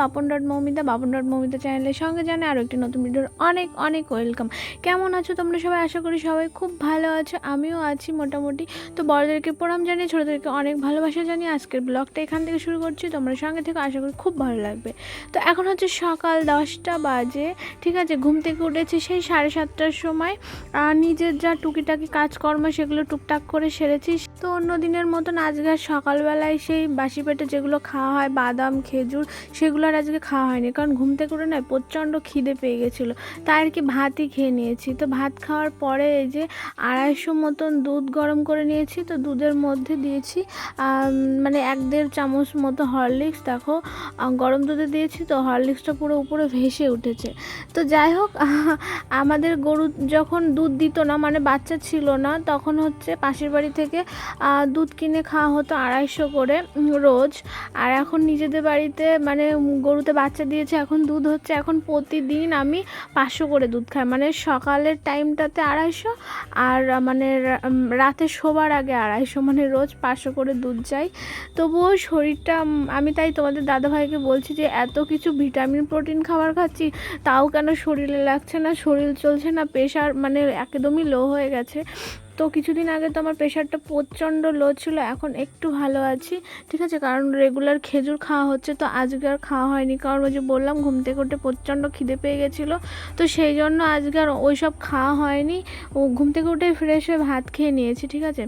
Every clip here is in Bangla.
বাপন ডট মৌমিতা, বাপন ডট মৌমিতা চ্যানেলের সঙ্গে জানে আরও একটি নতুন ভিডিওর অনেক অনেক ওয়েলকাম। কেমন আছো তোমরা সবাই? আশা করি সবাই খুব ভালো আছো, আমিও আছি মোটামুটি। তো বড়দেরকে প্রণাম জানিয়ে, ছোটোদেরকে অনেক ভালোবাসা জানিয়ে আজকের ব্লগটা এখান থেকে শুরু করছি। তোমরা সঙ্গে থেকে, আশা করি খুব ভালো লাগবে। তো এখন হচ্ছে সকাল দশটা বাজে, ঠিক আছে? ঘুম থেকে উঠেছি সেই সাড়ে সাতটার সময়। আর নিজের যা টুকিটাকি কাজকর্ম সেগুলো টুকটাক করে সেরেছি। তো অন্য দিনের মতন আজকে সকালবেলায় সেই বাসি পেটে যেগুলো খাওয়া হয়, বাদাম, খেজুর, সেগুলো আর আজকে খাওয়া হয়নি, কারণ ঘুম থেকে উঠে না প্রচণ্ড খিদে পেয়ে গেছিল। তাই আর কি ভাতই খেয়ে নিয়েছি। তো ভাত খাওয়ার পরে এই যে আড়াইশো মতন দুধ গরম করে নিয়েছি, তো দুধের মধ্যে দিয়েছি মানে এক দেড় চামচ মতো হরলিক্স। দেখো গরম দুধে দিয়েছি তো হরলিক্সটা পুরো উপরে ভেসে উঠেছে। তো যাই হোক, আমাদের গরু যখন দুধ দিত না মানে বাচ্চা ছিল না, তখন হচ্ছে পাশের বাড়ি থেকে দুধ কিনে খাওয়া হতো আড়াইশো করে রোজ। আর এখন নিজেদের বাড়িতে মানে গরুতে বাচ্চা দিয়েছে, এখন দুধ হচ্ছে, এখন প্রতিদিন আমি পাঁচশো করে দুধ খাই। মানে সকালের টাইমটাতে আড়াইশো আর মানে রাতে শোবার আগে আড়াইশো মানে রোজ পাঁচশো করে দুধ চাই। তবুও শরীরটা আমি তাই তোমাদের দাদাভাইকে বলছি যে, এত কিছু ভিটামিন, প্রোটিন খাবার খাচ্ছি, তাও কেন শরীরে লাগছে না? শরীর চলছে না, প্রেশার মানে একদমই লো হয়ে গেছে। তো কিছুদিন আগে তো আমার প্রেশারটা প্রচণ্ড লো ছিল, এখন একটু ভালো আছি। ঠিক আছে, কারণ রেগুলার খেজুর খাওয়া হচ্ছে, তো আজকে আর খাওয়া হয়নি। কারণ ওই যে বললাম, ঘুম থেকে উঠে প্রচণ্ড খিদে পেয়ে গেছিল। তো সেই জন্য আজকে আর ওই সব খাওয়া হয়নি। ও ঘুম থেকে উঠে ফ্রেশ হয়ে ভাত খেয়ে নিয়েছি, ঠিক আছে।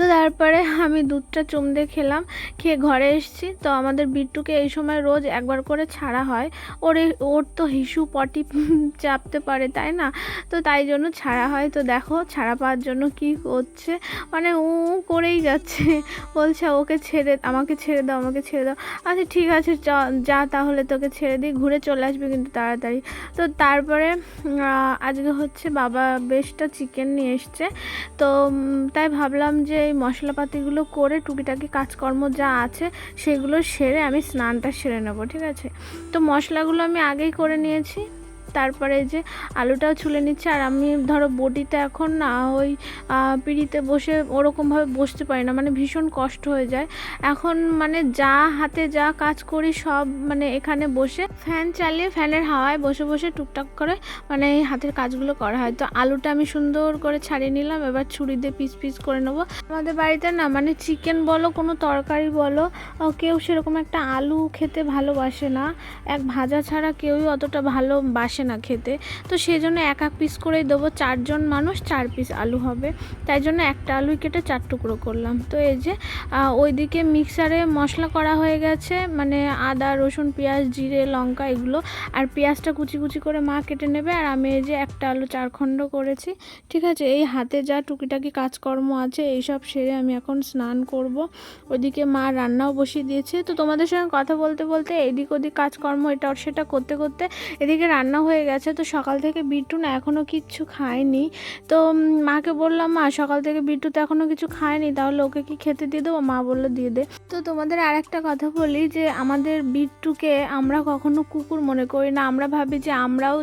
তো তারপরে আমি দুধটা চুম দিয়ে খেলাম, খেয়ে ঘরে এসেছি। তো আমাদের বিট্টুকে এই সময় রোজ একবার করে ছাড়া হয়। ওর ওর তো হিসু পটি চাপতে পারে, তাই না? তো তাই জন্য ছাড়া হয়। তো দেখো ছাড়া পাওয়ার জন্য কি করছে মানে উ করেই যাচ্ছে। বলছে, ওকে ছেড়ে, আমাকে ছেড়ে দাও, আমাকে ছেড়ে দাও। আচ্ছা ঠিক আছে যা তাহলে তোকে ছেড়ে দিই, ঘুরে চলে আসবে কিন্তু তাড়াতাড়ি। তো তারপরে আজকে হচ্ছে বাবা বেশটা চিকেন নিয়ে এসছে। তো তাই ভাবলাম যে এই মশলাপাতিগুলো করে টুকিটাকি কাজকর্ম যা আছে সেগুলো সেরে আমি স্নানটা সেরে নেব, ঠিক আছে? তো মশলাগুলো আমি আগেই করে নিয়েছি। তারপরে যে আলুটাও ছুলে নিচ্ছে, আর আমি ধরো বটিতে এখন না ওই পিঁড়িতে বসে ওরকমভাবে বসতে পারি না মানে ভীষণ কষ্ট হয়ে যায়। এখন মানে যা হাতে যা কাজ করি সব মানে এখানে বসে ফ্যান চালিয়ে ফ্যানের হাওয়ায় বসে বসে টুকটাক করে মানে এই হাতের কাজগুলো করা হয়। তো আলুটা আমি সুন্দর করে ছাড়িয়ে নিলাম, এবার ছুরি দিয়ে পিস পিস করে নেব। আমাদের বাড়িতে না মানে চিকেন বলো, কোনো তরকারি বলো কেউ সেরকম একটা আলু খেতে ভালোবাসে না। এক ভাজা ছাড়া কেউই অতটা ভালোবাসে না খেতে। তো সেই জন্য এক এক পিস করেই দেবো। চারজন মানুষ, চার পিস আলু হবে। তাই জন্য একটা আলুই কেটে চার টুকরো করলাম। তো এই যে ওইদিকে মিক্সারে মশলা করা হয়ে গেছে। মানে আদা, রসুন, পেঁয়াজ, জিরে, লঙ্কা এগুলো। আর পেঁয়াজটা কুচি কুচি করে মা কেটে নেবে। আর আমি এই যে একটা আলু চার খণ্ড করেছি। ঠিক আছে? এই হাতে যা টুকিটাকি কাজকর্ম আছে, এইসব সেরে আমি এখন স্নান করব। ওইদিকে মা রান্নাও বসিয়ে দিয়েছে। তো তোমাদের সঙ্গে কথা বলতে বলতে এদিক ওদিক কাজকর্ম, এটা সেটা করতে করতে এদিকে রান্না হয়ে গেছে। তো সকাল থেকে বিট্টু না এখনও কিচ্ছু খায়নি। তো মাকে বললাম, মা, সকাল থেকে বিট্টু তো এখনও কিছু খায়নি, তাহলে ওকে কি খেতে দিয়ে দেবো? মা বলল, দিয়ে দে। তো তোমাদের আর একটা কথা বলি যে, আমাদের বিট্টুকে আমরা কখনো কুকুর মনে করি না। আমরা ভাবি যে, আমরাও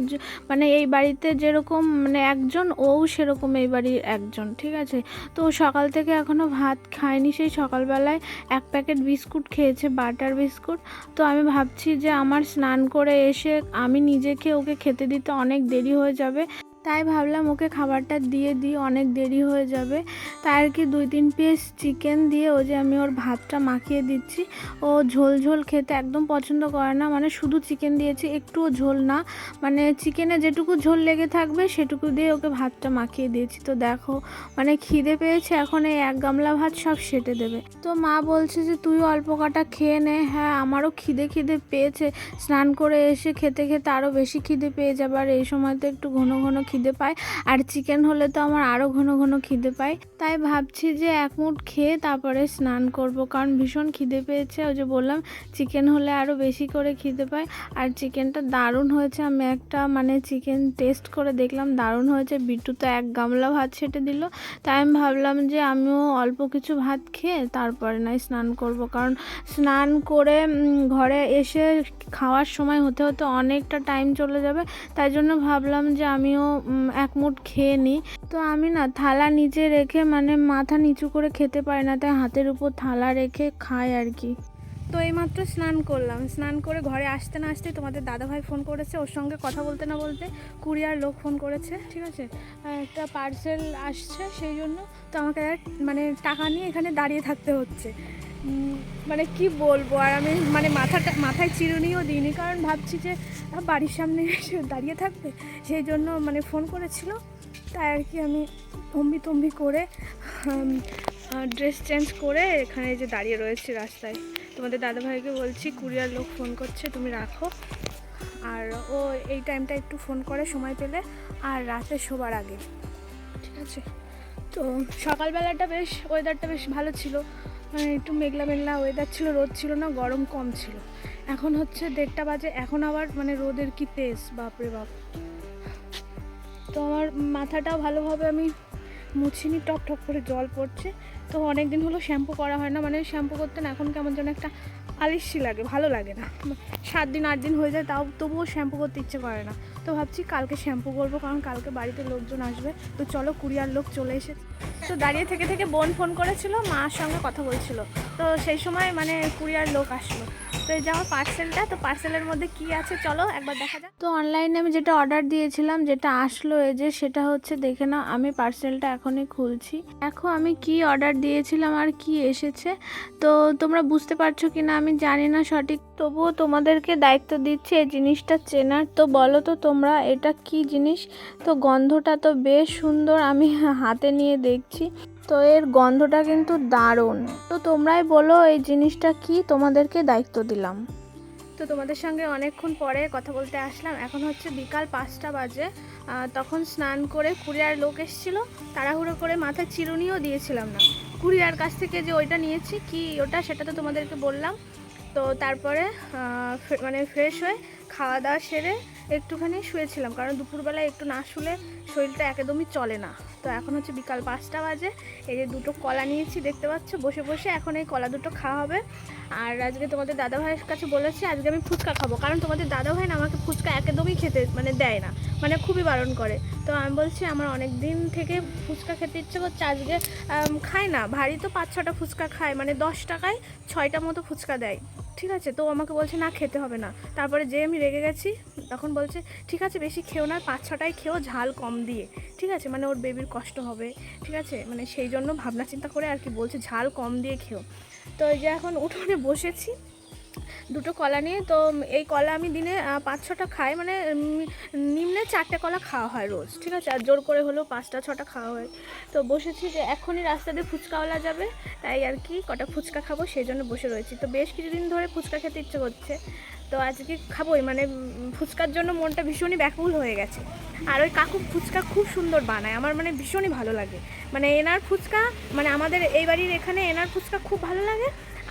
মানে এই বাড়িতে যেরকম মানে একজন, ও সেরকম এই বাড়ির একজন, ঠিক আছে? তো সকাল থেকে এখনও ভাত খায়নি। সেই সকালবেলায় এক প্যাকেট বিস্কুট খেয়েছে, বাটার বিস্কুট। তো আমি ভাবছি যে, আমার স্নান করে এসে আমি নিজেকে খেতে দিতে অনেক দেরি হয়ে যাবে তাই ভাবলাম ওকে খাবারটা দিয়ে দিই, অনেক দেরি হয়ে যাবে। তাই আর কি দুই তিন পিস চিকেন দিয়ে ও যে আমি ওর ভাতটা মাখিয়ে দিচ্ছি। ও ঝোল ঝোল খেতে একদম পছন্দ করে না মানে শুধু চিকেন দিয়েছি, একটুও ঝোল না। মানে চিকেনে যেটুকু ঝোল লেগে থাকবে, সেটুকু দিয়ে ওকে ভাতটা মাখিয়ে দিয়েছি। তো দেখো মানে খিদে পেয়েছে, এখন এই এক গামলা ভাত সব সেটে দেবে। তো মা বলছে যে, তুই অল্প কাটা খেয়ে নে। হ্যাঁ আমারও খিদে খিদে পেয়েছে। স্নান করে এসে খেতে খেতে আরও বেশি খিদে পেয়ে যাবে। আর এই সময় তো একটু ঘন ঘন খিদে পায়। আর চিকেন হলে তো আমার আরও ঘন ঘন খিদে পায়। তাই ভাবছি যে এক মুঠ খেয়ে তারপরে স্নান করব। কারণ ভীষণ খিদে পেয়েছে। ওই যে বললাম চিকেন হলে আরও বেশি করে খিদে পায়। আর চিকেনটা দারুণ হয়েছে। আমি একটা মানে চিকেন টেস্ট করে দেখলাম, দারুণ হয়েছে। বিট্টু তো এক গামলা ভাত ছেটে দিল। তাই আমি ভাবলাম যে আমিও অল্প কিছু ভাত খেয়ে তারপরে নয় স্নান করব। কারণ স্নান করে ঘরে এসে খাওয়ার সময় হতে হতে অনেকটা টাইম চলে যাবে। তাই জন্য ভাবলাম যে আমিও এক মুঠ খেয়ে নিই তো আমি না থালা নিচে রেখে মানে মাথা নিচু করে খেতে পারি না, তাই হাতের উপর থালা রেখে খাই আর কি। তো এইমাত্র স্নান করলাম। স্নান করে ঘরে আসতে না আসতে তোমাদের দাদাভাই ফোন করেছে, ওর সঙ্গে কথা বলতে না বলতে কুরিয়ার লোক ফোন করেছে, ঠিক আছে? একটা পার্সেল আসছে, সেই জন্য তো আমাকে মানে টাকা নিয়ে এখানে দাঁড়িয়ে থাকতে হচ্ছে। মানে কি বলব, আর আমি মানে মাথাটা, মাথায় চিরুনিও দিইনি, কারণ ভাবছি যে বাড়ির সামনে এসে দাঁড়িয়ে থাকবে। সেই জন্য মানে ফোন করেছিল, তাই আর কি আমি তম্বি তম্বি করে ড্রেস চেঞ্জ করে এখানে যে দাঁড়িয়ে রয়েছে রাস্তায়। তোমাদের দাদাভাইকে বলছি, কুরিয়ার লোক ফোন করছে, তুমি রাখো। আর ও এই টাইমটা একটু ফোন করে সময় পেলে, আর রাতে শোবার আগে। ঠিক আছে? তো সকালবেলাটা বেশ ওয়েদারটা বেশ ভালো ছিল। মানে একটু মেঘলা মেঘলা ওয়েদার ছিল, রোদ ছিল না, গরম কম ছিল। এখন হচ্ছে দেড়টা বাজে, এখন আবার মানে রোদের কি তেজ, বাপরে বাপ। তো আমার মাথাটাও ভালোভাবে আমি মুছিনি, টক টক করে জল পড়ছে। তো অনেক দিন হলো শ্যাম্পু করা হয় না মানে শ্যাম্পু করতে না এখন কেমন যেন একটা আলিশি লাগে, ভালো লাগে না। সাত দিন, আট দিন হয়ে যায়, তাও তবুও শ্যাম্পু করতে ইচ্ছে করে না। তো ভাবছি কালকে শ্যাম্পু করব, কারণ কালকে বাড়িতে লোকজন আসবে। তো চলো কুরিয়ার লোক চলে এসেছে। তো দাঁড়িয়ে থেকে থেকে বোন ফোন করেছিল মার সঙ্গে কথা বলছিল। তো সেই সময় মানে কুরিয়ার লোক আসলো। তো এই যে আমার পার্সেলটা তো পার্সেলের মধ্যে কি আছে চলো একবার দেখা যাক। তো অনলাইনে আমি যেটা অর্ডার দিয়েছিলাম, যেটা আসলো এই যে, সেটা হচ্ছে দেখে নাও, আমি পার্সেলটা এখনই খুলছি। এখন আমি কি অর্ডার দিয়েছিলাম আর কি এসেছে। তো তোমরা বুঝতে পারছ কি না আমি জানি না সঠিক। তবুও তোমাদেরকে দায়িত্ব দিচ্ছি এই জিনিসটা চেনার। তো বলো তো তোমরা, এটা কি জিনিস? তো গন্ধটা তো বেশ সুন্দর, আমি হাতে নিয়ে দেখছি। তো এর গন্ধটা কিন্তু দারুণ। তো তোমরাই বলো এই জিনিসটা কি? তোমাদেরকে দায়িত্ব দিলাম। তো তোমাদের সঙ্গে অনেকক্ষণ পরে কথা বলতে আসলাম। এখন হচ্ছে বিকাল পাঁচটা বাজে। তখন স্নান করে কুরিয়ার লোক এসেছিল। তাড়াহুড়ো করে মাথায় চিরুনিও দিয়েছিলাম না। কুরিয়ার কাছ থেকে যে ওইটা নিয়েছি, কি ওটা সেটা তো তোমাদেরকে বললাম। তো তারপরে মানে ফ্রেশ হয়ে খাওয়া দাওয়া সেরে একটুখানি শুয়েছিলাম, কারণ দুপুরবেলায় একটু না শুলে শরীরটা একদমই চলে না। তো এখন হচ্ছে বিকাল পাঁচটা বাজে, এই যে দুটো কলা নিয়েছি দেখতে পাচ্ছ, বসে বসে এখন এই কলা দুটো খাওয়া হবে। আর আজকে তোমাদের দাদা ভাইয়ের কাছে বলেছি, আজকে আমি ফুচকা খাব, কারণ তোমাদের দাদা ভাই না আমাকে ফুচকা একদমই খেতে মানে দেয় না মানে খুবই বারণ করে। তো আমি বলছি, আমার অনেক দিন থেকে ফুচকা খেতে ইচ্ছে করছে, আজকে খায় না, ভারী তো পাঁচ ছটা ফুচকা খায় মানে দশ টাকায় ছয়টা মতো ফুচকা দেয়। ঠিক আছে, তো আমাকে বলছে, না, খেতে হবে না। তারপরে যে আমি রেগে গেছি তখন বলছে, ঠিক আছে, বেশি খেও না, পাঁচ ছটায় খেও, ঝাল কম দিয়ে। ঠিক আছে মানে ওর বেবির কষ্ট হবে, ঠিক আছে? মানে সেই জন্য ভাবনা চিন্তা করে আর কি বলছে, ঝাল কম দিয়ে খেও। তো এই যে এখন উঠোনে বসেছি, দুটো কলা নিয়ে, তো এই কলা আমি দিনে পাঁচ ছটা খাই মানে নিম্নে চারটে কলা খাওয়া হয় রোজ, ঠিক আছে? আর জোর করে হলেও পাঁচটা, ছটা খাওয়া হয়। তো বসেছি যে এখনই রাস্তা দিয়ে ফুচকাওয়ালা যাবে, তাই আর কি কটা ফুচকা খাব, সেই জন্য বসে রয়েছি। তো বেশ কিছুদিন ধরে ফুচকা খেতে ইচ্ছে করছে তো আজকে খাবোই মানে ফুচকার জন্য মনটা ভীষণই ব্যাকুল হয়ে গেছে। আর ওই কাকু ফুচকা খুব সুন্দর বানায়, আমার মানে ভীষণই ভালো লাগে। মানে এনার ফুচকা মানে আমাদের এই বাড়ির এখানে এনার ফুচকা খুব ভালো লাগে,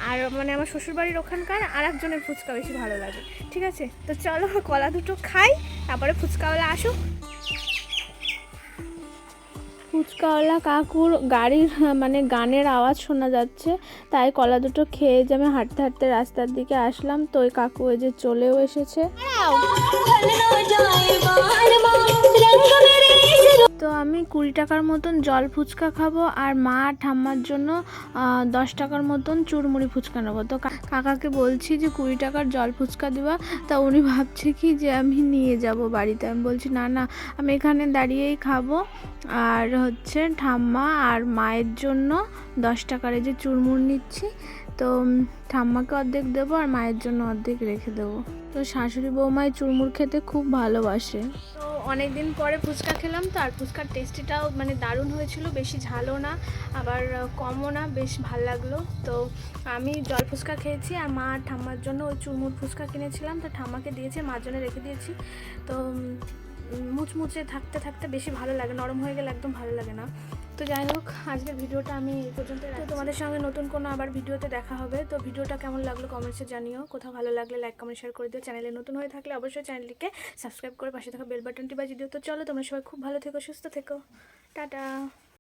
আর মানে আমার শ্বশুরবাড়ির ওখানকার আর একজনের ফুচকা বেশি ভালো লাগে। ঠিক আছে? তো চলো, কলা দুটো খাই, তারপরে ফুচকাওয়ালা আসুক। ফুচকাওয়ালা কাকুর গাড়ির মানে গানের আওয়াজ শোনা যাচ্ছে। তাই কলা দুটো খেয়ে যে আমি হাঁটতে হাঁটতে রাস্তার দিকে আসলাম। তো ওই কাকু ওই যে চলেও এসেছে। তো আমি কুড়ি টাকার মতন জল ফুচকা খাব আর মা ঠাম্মার জন্য দশ টাকার মতন চুরমুড়ি ফুচকা নেব। তো কাকাকে বলছি যে কুড়ি টাকার জল ফুচকা দেওয়া তা উনি ভাবছে কি যে আমি নিয়ে যাব বাড়িতে। আমি বলছি, না না, আমি এখানে দাঁড়িয়েই খাব। আর হচ্ছে ঠাম্মা আর মায়ের জন্য দশ টাকার এই যে চুরমুড় নিচ্ছি। তো ঠাম্মাকে অর্ধেক দেবো আর মায়ের জন্য অর্ধেক রেখে দেবো। তো শাশুড়ি বৌমায় চুরমুর খেতে খুব ভালোবাসে। তো অনেক দিন পরে ফুচকা খেলাম, তো আর ফুচকার টেস্টিটাও মানে দারুণ হয়েছিল, বেশি ঝালও না, আবার কমও না, বেশ ভালো লাগল। তো আমি জল ফুচকা খেয়েছি, আর মা আর ঠাম্মার জন্য ওই চুরমুর ফুচকা কিনেছিলাম, তো ঠাম্মাকে দিয়েছি মার জন্য রেখে দিয়েছি। তো মুচমুচে থাকতে থাকতে বেশি ভালো লাগে, নরম হয়ে গেলে একদম ভালো লাগে না। তো যাই হোক আজকের ভিডিওটা আমি এই পর্যন্ত তোমাদের সঙ্গে নতুন কোনো আবার ভিডিওতে দেখা হবে। তো ভিডিওটা কেমন লাগল কমেন্টসে জানিও। কোথাও ভালো লাগলে লাইক কমেন্ট শেয়ার করে দিও। চ্যানেলে নতুন হয়ে থাকলে অবশ্যই চ্যানেলটিকে সাবস্ক্রাইব করে পাশে থাকা বেল বাটনটি বাজিয়ে দিও। তো চলো, তোমরা সবাই খুব ভালো থেকো, সুস্থ থেকো। টাটা।